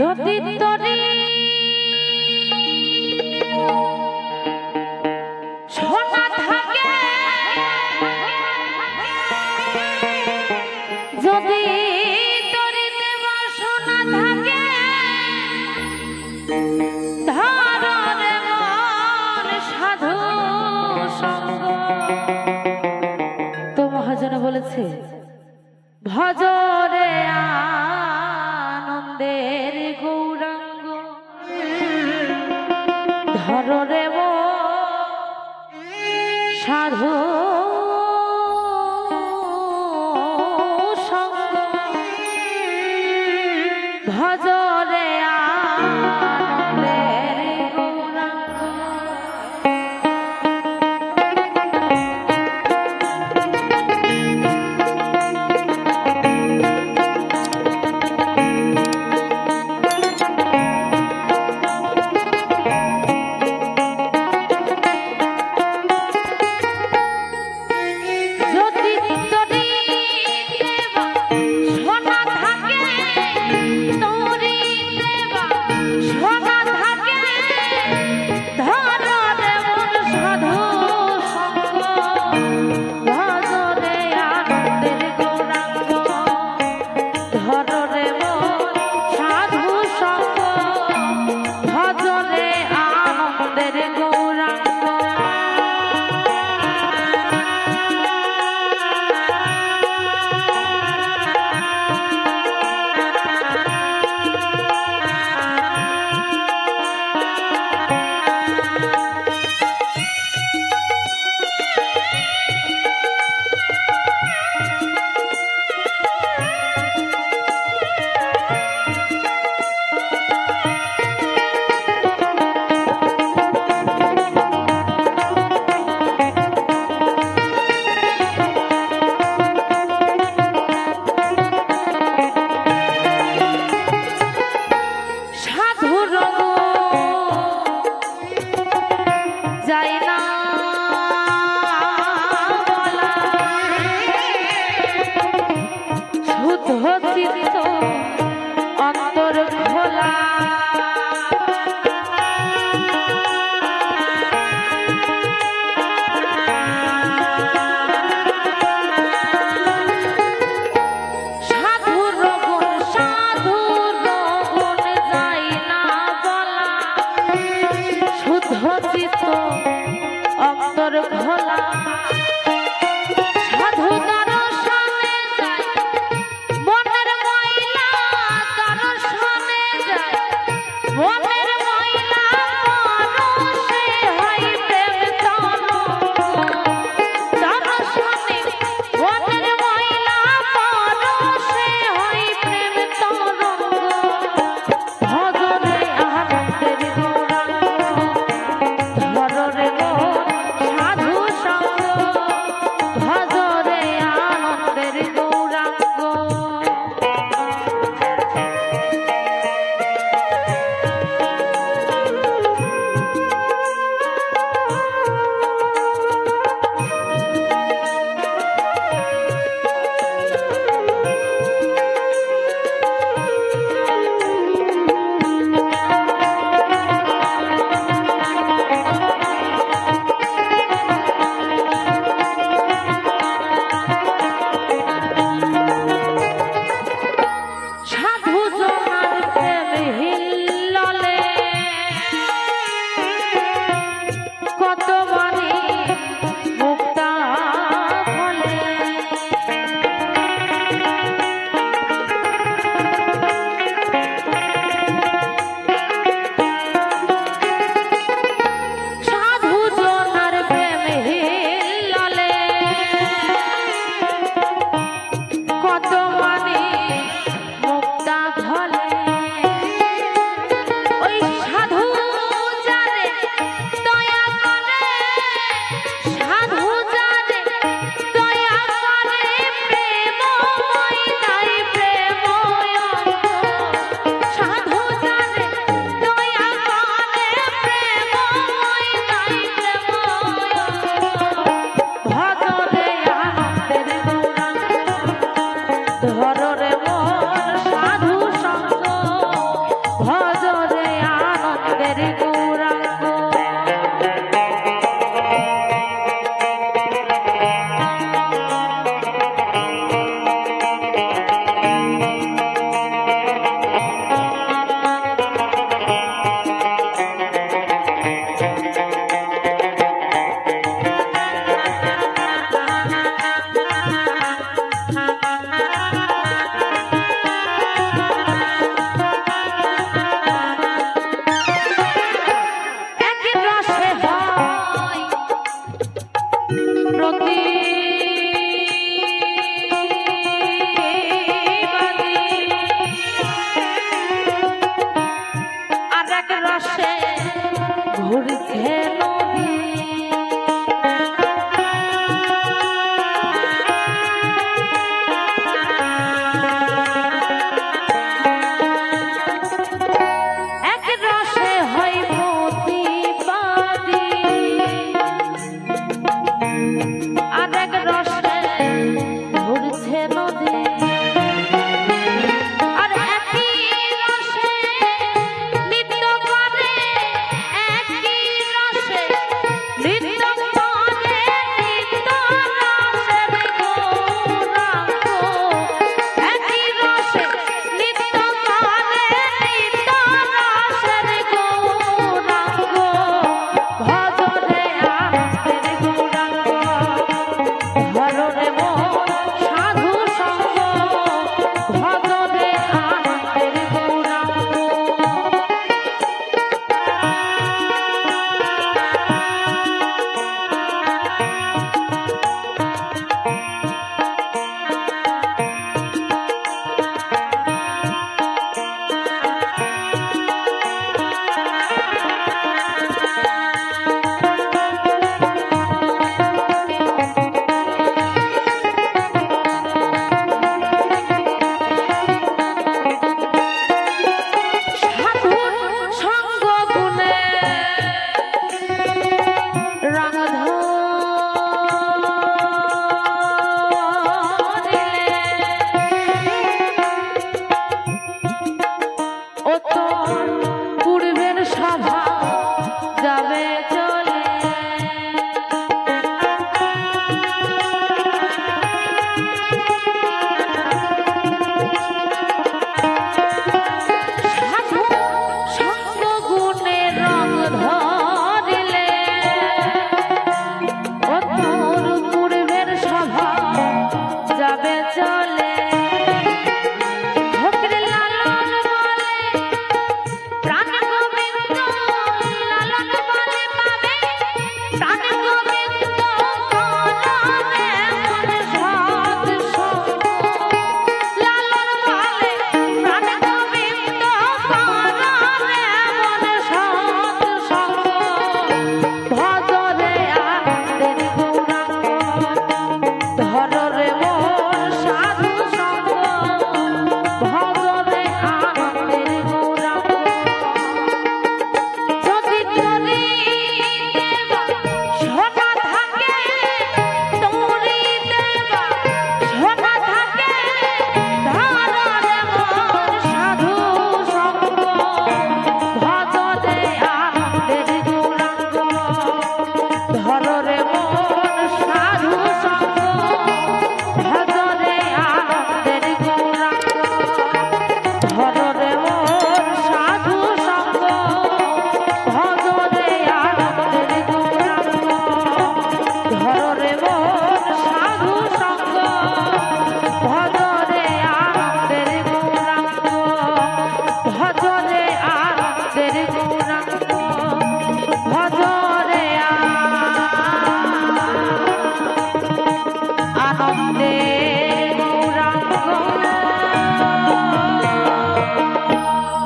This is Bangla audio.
যদি তরে সোনা থাকে, যদি তরে দেবা সোনা থাকে মন সাধু সঙ্গ। তো মহাজন বলেছে ভজরে আ আমাদের গৌরাঙ্গ। ধর দেব সাধু সঙ্গ। ভজ love.